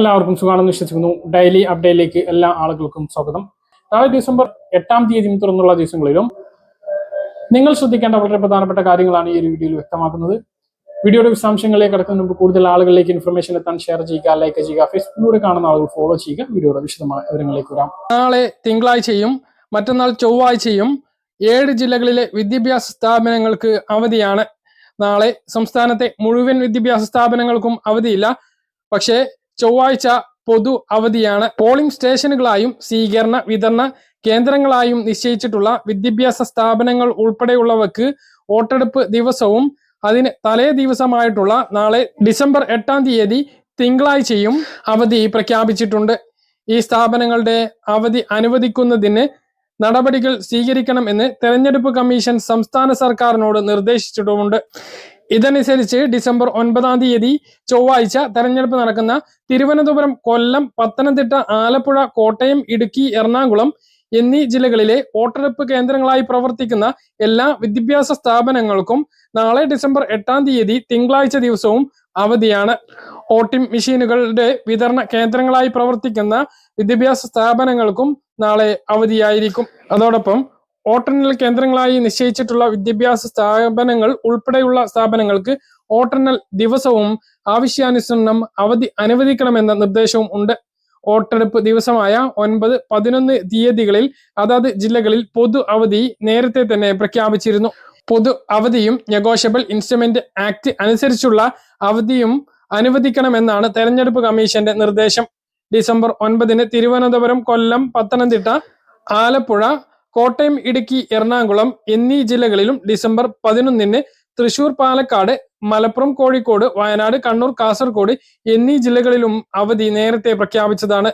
എല്ലാവർക്കും സുഖമാണെന്ന് വിശ്വസിക്കുന്നു. ഡെയിലി അപ്ഡേറ്റിലേക്ക് എല്ലാ ആളുകൾക്കും സ്വാഗതം. നാളെ ഡിസംബർ എട്ടാം തീയതി തുറന്നുള്ള ദിവസങ്ങളിലും നിങ്ങൾ ശ്രദ്ധിക്കേണ്ട വളരെ പ്രധാനപ്പെട്ട കാര്യങ്ങളാണ് ഈ ഒരു വീഡിയോയിൽ വ്യക്തമാക്കുന്നത്. വീഡിയോയുടെ വിശദാംശങ്ങളിലേക്ക് കടക്കുന്ന മുമ്പ് കൂടുതൽ ആളുകളിലേക്ക് ഇൻഫർമേഷൻ എത്താൻ ഷെയർ ചെയ്യുക ലൈക്ക് ചെയ്യുക ഫേസ്ബുക്കിലൂടെ കാണുന്ന ആളുകൾ ഫോളോ ചെയ്യുക. വീഡിയോയുടെ വിശദമായ വിവരങ്ങളിലേക്ക് വരാം. നാളെ തിങ്കളാഴ്ചയും മറ്റന്നാൾ ചൊവ്വാഴ്ചയും ഏഴ് ജില്ലകളിലെ വിദ്യാഭ്യാസ സ്ഥാപനങ്ങൾക്ക് അവധിയാണ്. നാളെ സംസ്ഥാനത്തെ മുഴുവൻ വിദ്യാഭ്യാസ സ്ഥാപനങ്ങൾക്കും അവധിയില്ല. പക്ഷേ ചൊവ്വാഴ്ച പൊതു അവധിയാണ്. പോളിംഗ് സ്റ്റേഷനുകളായും സ്വീകരണ വിതരണ കേന്ദ്രങ്ങളായും നിശ്ചയിച്ചിട്ടുള്ള വിദ്യാഭ്യാസ സ്ഥാപനങ്ങൾ ഉൾപ്പെടെയുള്ളവർക്ക് വോട്ടെടുപ്പ് ദിവസവും അതിന് തലേ ദിവസമായിട്ടുള്ള നാളെ ഡിസംബർ എട്ടാം തീയതി തിങ്കളാഴ്ചയും അവധി പ്രഖ്യാപിച്ചിട്ടുണ്ട്. ഈ സ്ഥാപനങ്ങളുടെ അവധി അനുവദിക്കുന്നതിന് നടപടികൾ സ്വീകരിക്കണമെന്ന് തെരഞ്ഞെടുപ്പ് കമ്മീഷൻ സംസ്ഥാന സർക്കാരിനോട് നിർദ്ദേശിച്ചിട്ടുമുണ്ട്. ഇതനുസരിച്ച് ഡിസംബർ ഒൻപതാം തീയതി ചൊവ്വാഴ്ച തെരഞ്ഞെടുപ്പ് നടക്കുന്ന തിരുവനന്തപുരം കൊല്ലം പത്തനംതിട്ട ആലപ്പുഴ കോട്ടയം ഇടുക്കി എറണാകുളം എന്നീ ജില്ലകളിലെ വോട്ടെടുപ്പ് കേന്ദ്രങ്ങളായി പ്രവർത്തിക്കുന്ന എല്ലാ വിദ്യാഭ്യാസ സ്ഥാപനങ്ങൾക്കും നാളെ ഡിസംബർ എട്ടാം തീയതി തിങ്കളാഴ്ച ദിവസവും അവധിയാണ്. വോട്ടിംഗ് മെഷീനുകളുടെ വിതരണ കേന്ദ്രങ്ങളായി പ്രവർത്തിക്കുന്ന വിദ്യാഭ്യാസ സ്ഥാപനങ്ങൾക്കും നാളെ അവധിയായിരിക്കും. അതോടൊപ്പം വോട്ടെണ്ണൽ കേന്ദ്രങ്ങളായി നിശ്ചയിച്ചിട്ടുള്ള വിദ്യാഭ്യാസ സ്ഥാപനങ്ങൾ ഉൾപ്പെടെയുള്ള സ്ഥാപനങ്ങൾക്ക് വോട്ടെണ്ണൽ ദിവസവും ആവശ്യാനുസരണം അവധി അനുവദിക്കണമെന്ന നിർദ്ദേശവും ഉണ്ട്. വോട്ടെടുപ്പ് ദിവസമായ ഒൻപത് പതിനൊന്ന് തീയതികളിൽ അതാത് ജില്ലകളിൽ പൊതു അവധി നേരത്തെ തന്നെ പ്രഖ്യാപിച്ചിരുന്നു. പൊതു അവധിയും നെഗോഷ്യബിൾ ഇൻസ്ട്രുമെന്റ് ആക്ട് അനുസരിച്ചുള്ള അവധിയും അനുവദിക്കണമെന്നാണ് തെരഞ്ഞെടുപ്പ് കമ്മീഷന്റെ നിർദ്ദേശം. ഡിസംബർ ഒൻപതിന് തിരുവനന്തപുരം കൊല്ലം പത്തനംതിട്ട ആലപ്പുഴ കോട്ടയം ഇടുക്കി എറണാകുളം എന്നീ ജില്ലകളിലും ഡിസംബർ പതിനൊന്നിന് തൃശൂർ പാലക്കാട് മലപ്പുറം കോഴിക്കോട് വയനാട് കണ്ണൂർ കാസർഗോഡ് എന്നീ ജില്ലകളിലും അവധി നേരത്തെ പ്രഖ്യാപിച്ചതാണ്.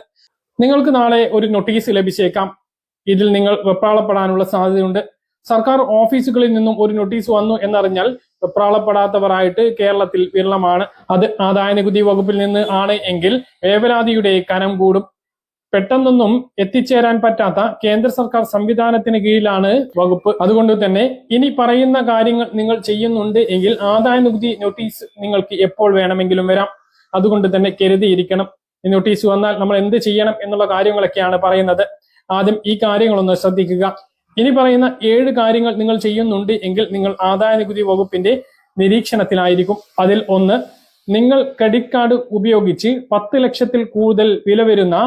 നിങ്ങൾക്ക് നാളെ ഒരു നോട്ടീസ് ലഭിച്ചേക്കാം. ഇതിൽ നിങ്ങൾ വെപ്രാളപ്പെടാനുള്ള സാധ്യതയുണ്ട്. സർക്കാർ ഓഫീസുകളിൽ നിന്നും ഒരു നോട്ടീസ് വന്നു എന്നറിഞ്ഞാൽ വെപ്രാളപ്പെടാത്തവരായിട്ട് കേരളത്തിൽ വിരളമാണ്. അത് ആദായ നികുതി വകുപ്പിൽ നിന്ന് ആണ് എങ്കിൽ വേവലാതിയുടെ കനം കൂടും. പെട്ടെന്നൊന്നും എത്തിച്ചേരാൻ പറ്റാത്ത കേന്ദ്ര സർക്കാർ സംവിധാനത്തിന് കീഴിലാണ് വകുപ്പ്. അതുകൊണ്ട് തന്നെ ഇനി പറയുന്ന കാര്യങ്ങൾ നിങ്ങൾ ചെയ്യുന്നുണ്ട് എങ്കിൽ ആദായ നികുതി നോട്ടീസ് നിങ്ങൾക്ക് എപ്പോൾ വേണമെങ്കിലും വരാം. അതുകൊണ്ട് തന്നെ കരുതിയിരിക്കണം. നോട്ടീസ് വന്നാൽ നമ്മൾ എന്ത് ചെയ്യണം എന്നുള്ള കാര്യങ്ങളൊക്കെയാണ് പറയുന്നത്. ആദ്യം ഈ കാര്യങ്ങളൊന്ന് ശ്രദ്ധിക്കുക. ഇനി പറയുന്ന ഏഴ് കാര്യങ്ങൾ നിങ്ങൾ ചെയ്യുന്നുണ്ട് എങ്കിൽ നിങ്ങൾ ആദായ നികുതി വകുപ്പിന്റെ നിരീക്ഷണത്തിലായിരിക്കും. അതിൽ ഒന്ന് നിങ്ങൾ ക്രെഡിറ്റ് കാർഡ് ഉപയോഗിച്ച് പത്ത് ലക്ഷത്തിൽ കൂടുതൽ വില വരുന്ന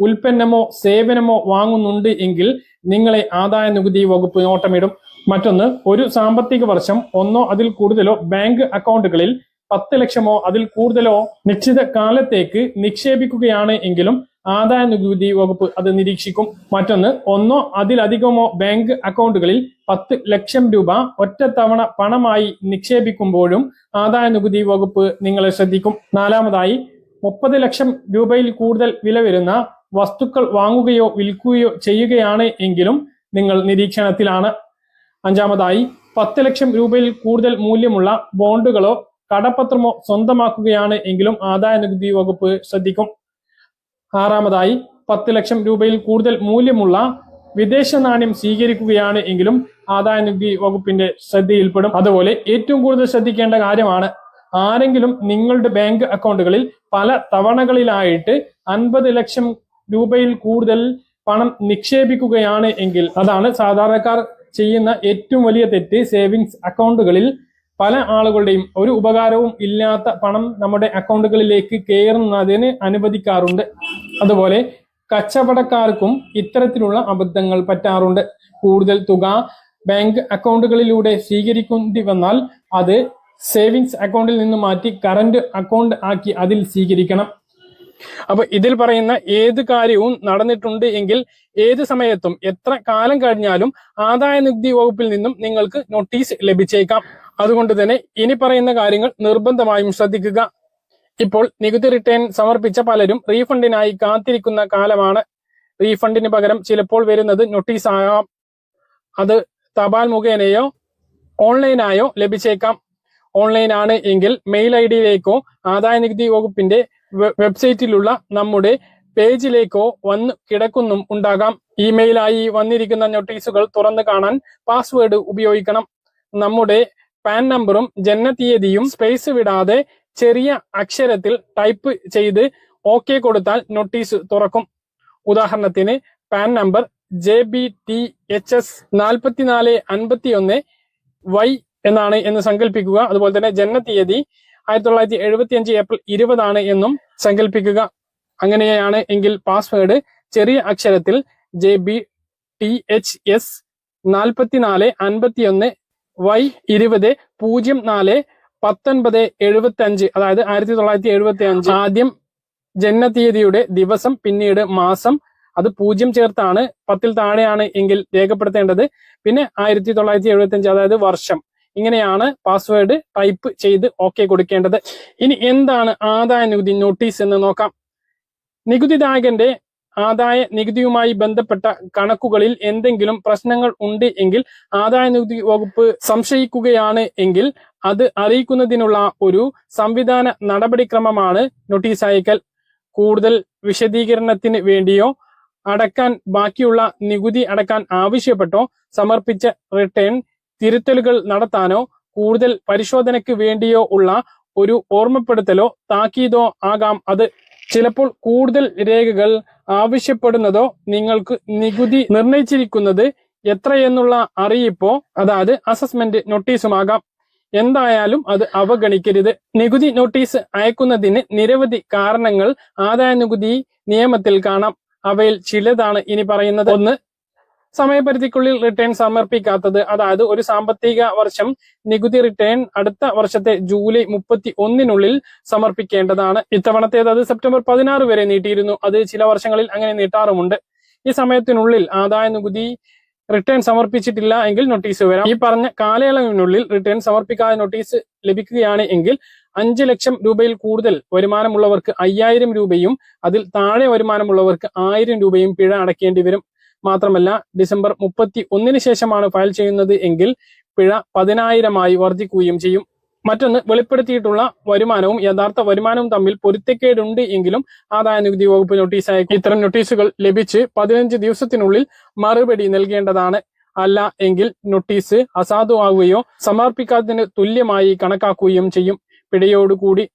ഉൽപ്പന്നമോ സേവനമോ വാങ്ങുന്നുണ്ട് എങ്കിൽ നിങ്ങളെ ആദായ നികുതി വകുപ്പ് നോട്ടമിടും. മറ്റൊന്ന് ഒരു സാമ്പത്തിക വർഷം ഒന്നോ അതിൽ കൂടുതലോ ബാങ്ക് അക്കൗണ്ടുകളിൽ പത്ത് ലക്ഷമോ അതിൽ കൂടുതലോ നിശ്ചിത കാലത്തേക്ക് നിക്ഷേപിക്കുകയാണ് എങ്കിലും ആദായ നികുതി വകുപ്പ് അത് നിരീക്ഷിക്കും. മറ്റൊന്ന് ഒന്നോ അതിലധികമോ ബാങ്ക് അക്കൗണ്ടുകളിൽ പത്ത് ലക്ഷം രൂപ ഒറ്റത്തവണ പണമായി നിക്ഷേപിക്കുമ്പോഴും ആദായ നികുതി വകുപ്പ് നിങ്ങളെ ശ്രദ്ധിക്കും. നാലാമതായി മുപ്പത് ലക്ഷം രൂപയിൽ കൂടുതൽ വില വരുന്ന വസ്തുക്കൾ വാങ്ങുകയോ വിൽക്കുകയോ ചെയ്യുകയാണ് എങ്കിലും നിങ്ങൾ നിരീക്ഷണത്തിലാണ്. അഞ്ചാമതായി പത്ത് ലക്ഷം രൂപയിൽ കൂടുതൽ മൂല്യമുള്ള ബോണ്ടുകളോ കടപ്പത്രമോ സ്വന്തമാക്കുകയാണ് എങ്കിലും ആദായ നികുതി വകുപ്പ് ശ്രദ്ധിക്കും. ആറാമതായി പത്ത് ലക്ഷം രൂപയിൽ കൂടുതൽ മൂല്യമുള്ള വിദേശ നാണ്യം സ്വീകരിക്കുകയാണ് എങ്കിലും ആദായ നികുതി വകുപ്പിന്റെ ശ്രദ്ധയിൽപ്പെടും. അതുപോലെ ഏറ്റവും കൂടുതൽ ശ്രദ്ധിക്കേണ്ട കാര്യമാണ് ആരെങ്കിലും നിങ്ങളുടെ ബാങ്ക് അക്കൗണ്ടുകളിൽ പല തവണകളിലായിട്ട് അൻപത് ലക്ഷം രൂപയിൽ കൂടുതൽ പണം നിക്ഷേപിക്കുകയാണ് എങ്കിൽ അതാണ് സാധാരണക്കാർ ചെയ്യുന്ന ഏറ്റവും വലിയ തെറ്റ്. സേവിങ്സ് അക്കൗണ്ടുകളിൽ പല ആളുകളുടെയും ഒരു ഉപകാരവും ഇല്ലാത്ത പണം നമ്മുടെ അക്കൗണ്ടുകളിലേക്ക് കയറുന്നതിന് അനുവദിക്കാറുണ്ട്. അതുപോലെ കച്ചവടക്കാർക്കും ഇത്തരത്തിലുള്ള അബദ്ധങ്ങൾ പറ്റാറുണ്ട്. കൂടുതൽ തുക ബാങ്ക് അക്കൗണ്ടുകളിലൂടെ സ്വീകരിക്കേണ്ടി വന്നാൽ അത് സേവിങ്സ് അക്കൗണ്ടിൽ നിന്ന് മാറ്റി കറണ്ട് അക്കൗണ്ട് ആക്കി അതിൽ സ്വീകരിക്കണം. അപ്പൊ ഇതിൽ പറയുന്ന ഏത് കാര്യവും നടന്നിട്ടുണ്ട് എങ്കിൽ ഏത് സമയത്തും എത്ര കാലം കഴിഞ്ഞാലും ആദായ നികുതി വകുപ്പിൽ നിന്നും നിങ്ങൾക്ക് നോട്ടീസ് ലഭിച്ചേക്കാം. അതുകൊണ്ട് തന്നെ ഇനി പറയുന്ന കാര്യങ്ങൾ നിർബന്ധമായും ശ്രദ്ധിക്കുക. ഇപ്പോൾ നികുതി റിട്ടേൺ സമർപ്പിച്ച പലരും റീഫണ്ടിനായി കാത്തിരിക്കുന്ന കാലമാണ്. റീഫണ്ടിന് പകരം ചിലപ്പോൾ വരുന്നത് നോട്ടീസ് ആകാം. അത് തപാൽ മുഖേനയോ ഓൺലൈനായോ ലഭിച്ചേക്കാം. ഓൺലൈനാണ് എങ്കിൽ മെയിൽ ഐ ഡിയിലേക്കോ ആദായ നികുതി വകുപ്പിന്റെ വെബ്സൈറ്റിലുള്ള നമ്മുടെ പേജിലേക്കോ വന്ന് കിടക്കുന്നും ഉണ്ടാകാം. ഇമെയിലായി വന്നിരിക്കുന്ന നോട്ടീസുകൾ തുറന്നു കാണാൻ പാസ്വേഡ് ഉപയോഗിക്കണം. നമ്മുടെ പാൻ നമ്പറും ജനനതീയതിയും സ്പേസ് വിടാതെ ചെറിയ അക്ഷരത്തിൽ ടൈപ്പ് ചെയ്ത് ഓക്കെ കൊടുത്താൽ നോട്ടീസ് തുറക്കും. ഉദാഹരണത്തിന് PAN number J B T H S നാൽപ്പത്തിനാല് അൻപത്തി ഒന്ന് വൈ എന്നാണ് എന്ന് സങ്കല്പിക്കുക അതുപോലെ തന്നെ ജനനതീയതി ആയിരത്തി തൊള്ളായിരത്തി എഴുപത്തി അഞ്ച് ഏപ്രിൽ ഇരുപതാണ് എന്നും സങ്കല്പിക്കുക അങ്ങനെയാണ് എങ്കിൽ പാസ്വേഡ് ചെറിയ അക്ഷരത്തിൽ J B T H S നാൽപ്പത്തിനാല് അൻപത്തി ഒന്ന് വൈ ഇരുപത് പൂജ്യം നാല് പത്തൊൻപത് എഴുപത്തി അഞ്ച് അതായത് ആയിരത്തി തൊള്ളായിരത്തി എഴുപത്തി അഞ്ച് ആദ്യം ജനനതീയതിയുടെ ദിവസം പിന്നീട് മാസം അത് പൂജ്യം ചേർത്താണ് പത്തിൽ താഴെയാണ് എങ്കിൽ രേഖപ്പെടുത്തേണ്ടത്. പിന്നെ ആയിരത്തി തൊള്ളായിരത്തി എഴുപത്തി അഞ്ച് അതായത് വർഷം. ഇങ്ങനെയാണ് പാസ്വേഡ് ടൈപ്പ് ചെയ്ത് ഓക്കെ കൊടുക്കേണ്ടത്. ഇനി എന്താണ് ആദായ നികുതി നോട്ടീസ് എന്ന് നോക്കാം. നികുതിദായകന്റെ ആദായ നികുതിയുമായി ബന്ധപ്പെട്ട കണക്കുകളിൽ എന്തെങ്കിലും പ്രശ്നങ്ങൾ ഉണ്ട് എങ്കിൽ ആദായ നികുതി വകുപ്പ് സംശയിക്കുകയാണ് എങ്കിൽ അത് അറിയിക്കുന്നതിനുള്ള ഒരു സംവിധാന നടപടിക്രമമാണ് നോട്ടീസ് അയക്കൽ. കൂടുതൽ വിശദീകരണത്തിന് വേണ്ടിയോ അടക്കാൻ ബാക്കിയുള്ള നികുതി അടക്കാൻ ആവശ്യപ്പെട്ടോ സമർപ്പിച്ച റിട്ടേൺ തിരുത്തലുകൾ നടത്താനോ കൂടുതൽ പരിശോധനയ്ക്ക് വേണ്ടിയോ ഉള്ള ഒരു ഓർമ്മപ്പെടുത്തലോ താക്കീതോ ആകാം. അത് ചിലപ്പോൾ കൂടുതൽ രേഖകൾ ആവശ്യപ്പെടുന്നതോ നിങ്ങൾക്ക് നികുതി നിർണയിച്ചിരിക്കുന്നത് എത്രയെന്നുള്ള അറിയിപ്പോ അതായത് അസസ്മെന്റ് നോട്ടീസുമാകാം. എന്തായാലും അത് അവഗണിക്കരുത്. നികുതി നോട്ടീസ് അയക്കുന്നതിന് നിരവധി കാരണങ്ങൾ ആദായ നികുതി നിയമത്തിൽ കാണാം. അവയിൽ ചിലതാണ് ഇനി പറയുന്നത്. ഒന്ന് സമയപരിധിക്കുള്ളിൽ റിട്ടേൺ സമർപ്പിക്കാത്തത്. അതായത് ഒരു സാമ്പത്തിക വർഷം നികുതി റിട്ടേൺ അടുത്ത വർഷത്തെ ജൂലൈ മുപ്പത്തി ഒന്നിനുള്ളിൽ സമർപ്പിക്കേണ്ടതാണ്. ഇത്തവണത്തേത് അത് സെപ്റ്റംബർ പതിനാറ് വരെ നീട്ടിയിരുന്നു. അത് ചില വർഷങ്ങളിൽ അങ്ങനെ നീട്ടാറുമുണ്ട്. ഈ സമയത്തിനുള്ളിൽ ആദായ നികുതി റിട്ടേൺ സമർപ്പിച്ചിട്ടില്ല എങ്കിൽ നോട്ടീസ് വരാം. ഈ പറഞ്ഞ കാലയളവിനുള്ളിൽ റിട്ടേൺ സമർപ്പിക്കാതെ നോട്ടീസ് ലഭിക്കുകയാണ് എങ്കിൽ അഞ്ച് ലക്ഷം രൂപയിൽ കൂടുതൽ വരുമാനമുള്ളവർക്ക് അയ്യായിരം രൂപയും അതിൽ താഴെ വരുമാനമുള്ളവർക്ക് ആയിരം രൂപയും പിഴ അടയ്ക്കേണ്ടി വരും. മാത്രമല്ല ഡിസംബർ മുപ്പത്തി ഒന്നിന് ശേഷമാണ് ഫയൽ ചെയ്യുന്നത് എങ്കിൽ പിഴ പതിനായിരമായി വർദ്ധിക്കുകയും ചെയ്യും. മറ്റൊന്ന് വെളിപ്പെടുത്തിയിട്ടുള്ള വരുമാനവും യഥാർത്ഥ വരുമാനവും തമ്മിൽ പൊരുത്തക്കേടുണ്ട് എങ്കിലും ആദായ നികുതി വകുപ്പ് നോട്ടീസ് അയക്കും ഇത്തരം നോട്ടീസുകൾ ലഭിച്ച് പതിനഞ്ച് ദിവസത്തിനുള്ളിൽ മറുപടി നൽകേണ്ടതാണ്. അല്ല എങ്കിൽ നോട്ടീസ് അസാധുവാകുകയോ സമർപ്പിക്കാത്തതിന് തുല്യമായി കണക്കാക്കുകയും ചെയ്യും. പിഴയോടുകൂടി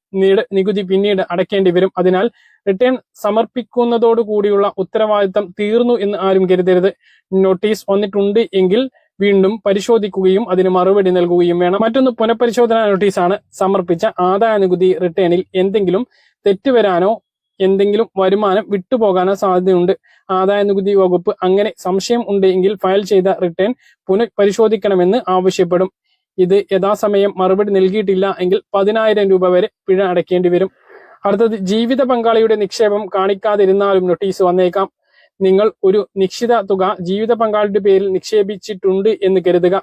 നികുതി പിന്നീട് അടയ്ക്കേണ്ടി വരും. അതിനാൽ റിട്ടേൺ സമർപ്പിക്കുന്നതോടുകൂടിയുള്ള ഉത്തരവാദിത്തം തീർന്നു എന്ന് ആരും കരുതരുത്. നോട്ടീസ് വന്നിട്ടുണ്ട് എങ്കിൽ വീണ്ടും പരിശോധിക്കുകയും അതിന് മറുപടി നൽകുകയും വേണം. മറ്റൊന്ന് പുനഃപരിശോധനാ നോട്ടീസാണ് സമർപ്പിച്ച ആദായ നികുതി റിട്ടേണിൽ എന്തെങ്കിലും തെറ്റുവരാനോ എന്തെങ്കിലും വരുമാനം വിട്ടുപോകാനോ സാധ്യതയുണ്ട്. ആദായ നികുതി വകുപ്പ് അങ്ങനെ സംശയം ഉണ്ടെങ്കിൽ ഫയൽ ചെയ്ത റിട്ടേൺ പുനഃപരിശോധിക്കണമെന്ന് ആവശ്യപ്പെടും. ഇത് യഥാസമയം മറുപടി നൽകിയിട്ടില്ല എങ്കിൽ പതിനായിരം രൂപ വരെ പിഴ അടയ്ക്കേണ്ടി വരും. അടുത്തത് ജീവിത പങ്കാളിയുടെ നിക്ഷേപം കാണിക്കാതിരുന്നാലും നോട്ടീസ് വന്നേക്കാം. നിങ്ങൾ ഒരു നിശ്ചിത തുക ജീവിത പങ്കാളിയുടെ പേരിൽ നിക്ഷേപിച്ചിട്ടുണ്ട് എന്ന് കരുതുക.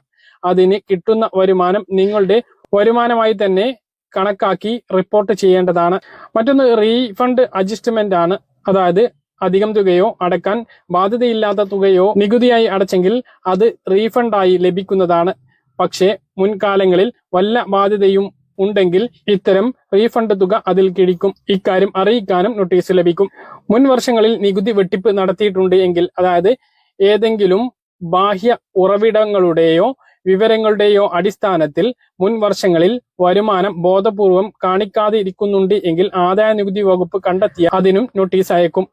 അതിന് കിട്ടുന്ന വരുമാനം നിങ്ങളുടെ വരുമാനമായി തന്നെ കണക്കാക്കി റിപ്പോർട്ട് ചെയ്യേണ്ടതാണ്. മറ്റൊന്ന് റീഫണ്ട് അഡ്ജസ്റ്റ്മെന്റ് ആണ്. അതായത് അധികം തുകയോ അടക്കാൻ ബാധ്യതയില്ലാത്ത തുകയോ നികുതിയായി അടച്ചെങ്കിൽ അത് റീഫണ്ടായി ലഭിക്കുന്നതാണ്. പക്ഷേ മുൻകാലങ്ങളിൽ വല്ല ബാധ്യതയും ഉണ്ടെങ്കിൽ ഇത്തരം റീഫണ്ട് തുക അതിൽ കിഴിക്കും ഇക്കാര്യം അറിയിക്കാനും നോട്ടീസ് ലഭിക്കും. മുൻ വർഷങ്ങളിൽ നികുതി വെട്ടിപ്പ് നടത്തിയിട്ടുണ്ട് എങ്കിൽ അതായത് ഏതെങ്കിലും ബാഹ്യ ഉറവിടങ്ങളുടെയോ വിവരങ്ങളുടെയോ അടിസ്ഥാനത്തിൽ മുൻ വർഷങ്ങളിൽ വരുമാനം ബോധപൂർവം കാണിക്കാതെ ഇരിക്കുന്നുണ്ട് എങ്കിൽ ആദായ നികുതി വകുപ്പ് കണ്ടെത്തിയ അതിനും നോട്ടീസ് അയക്കും.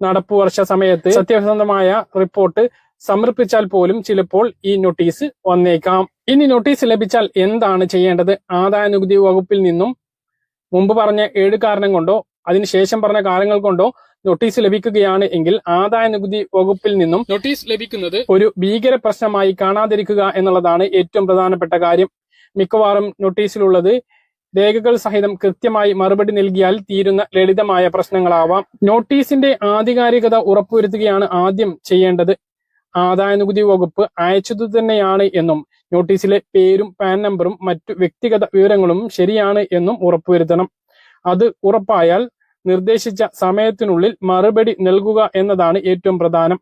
നടപ്പു വർഷ സമയത്ത് സത്യസന്ധമായ റിപ്പോർട്ട് സമർപ്പിച്ചാൽ പോലും ചിലപ്പോൾ ഈ നോട്ടീസ് വന്നേക്കാം. ഇനി നോട്ടീസ് ലഭിച്ചാൽ എന്താണ് ചെയ്യേണ്ടത്? ആദായ നികുതി വകുപ്പിൽ നിന്നും മുമ്പ് പറഞ്ഞ ഏഴ് കാരണം കൊണ്ടോ അതിനുശേഷം പറഞ്ഞ കാരണങ്ങൾ കൊണ്ടോ നോട്ടീസ് ലഭിക്കുകയാണ് എങ്കിൽ ആദായ നികുതി വകുപ്പിൽ നിന്നും നോട്ടീസ് ലഭിക്കുന്നത് ഒരു ഭീകര പ്രശ്നമായി കാണാതിരിക്കുക എന്നുള്ളതാണ് ഏറ്റവും പ്രധാനപ്പെട്ട കാര്യം. മിക്കവാറും നോട്ടീസിലുള്ളത് രേഖകൾ സഹിതം കൃത്യമായി മറുപടി നൽകിയാൽ തീരുന്ന ലളിതമായ പ്രശ്നങ്ങളാവാം. നോട്ടീസിന്റെ ആധികാരികത ഉറപ്പുവരുത്തുകയാണ് ആദ്യം ചെയ്യേണ്ടത്. ആദായ നികുതി വകുപ്പ് അയച്ചതു തന്നെയാണ് എന്നും നോട്ടീസിലെ പേരും പാൻ നമ്പറും മറ്റു വ്യക്തിഗത വിവരങ്ങളും ശരിയാണ് എന്നും ഉറപ്പുവരുത്തണം. അത് ഉറപ്പായാൽ നിർദ്ദേശിച്ച സമയത്തിനുള്ളിൽ മറുപടി നൽകുക എന്നതാണ് ഏറ്റവും പ്രധാനം.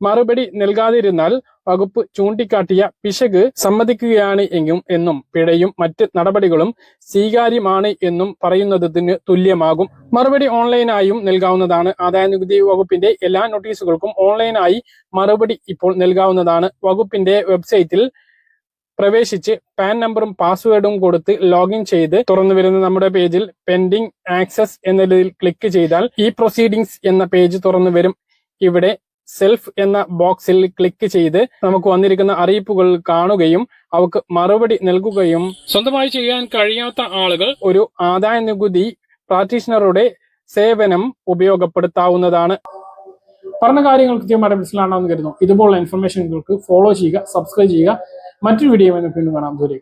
മറുപടി നൽകാതിരുന്നാൽ വകുപ്പ് ചൂണ്ടിക്കാട്ടിയ പിശക് സമ്മതിക്കുകയാണ് എങ്കിലും എന്നും പിഴയും മറ്റ് നടപടികളും സ്വീകാര്യമാണ് എന്നും പറയുന്നതിന് തുല്യമാകും. മറുപടി ഓൺലൈനായും നൽകാവുന്നതാണ്. ആദായ നികുതി വകുപ്പിന്റെ എല്ലാ നോട്ടീസുകൾക്കും ഓൺലൈനായി മറുപടി ഇപ്പോൾ നൽകാവുന്നതാണ്. വകുപ്പിന്റെ വെബ്സൈറ്റിൽ പ്രവേശിച്ച് പാൻ നമ്പറും പാസ്വേഡും കൊടുത്ത് ലോഗിൻ ചെയ്ത് തുറന്നു വരുന്ന നമ്മുടെ പേജിൽ പെൻഡിംഗ് ആക്സസ് എന്നതിൽ ക്ലിക്ക് ചെയ്താൽ ഈ പ്രൊസീഡിംഗ്സ് എന്ന പേജ് തുറന്നു വരും. ഇവിടെ സെൽഫ് എന്ന ബോക്സിൽ ക്ലിക്ക് ചെയ്ത് നമുക്ക് വന്നിരിക്കുന്ന അറിയിപ്പുകൾ കാണുകയും അവക്ക് മറുപടി നൽകുകയും സ്വന്തമായി ചെയ്യാൻ കഴിയാത്ത ആളുകൾ ഒരു ആദായ നികുതി പ്രാക്ടീഷണറുടെ സേവനം ഉപയോഗപ്പെടുത്താവുന്നതാണ്. പറഞ്ഞ കാര്യങ്ങൾ കൃത്യമായിട്ട് മനസ്സിലാണെന്ന് കരുതുന്നു. ഇതുപോലുള്ള ഇൻഫർമേഷനുകൾക്ക് ഫോളോ ചെയ്യുക സബ്സ്ക്രൈബ് ചെയ്യുക. മറ്റൊരു വീഡിയോ വീണ്ടും കാണാം. ദൂരെ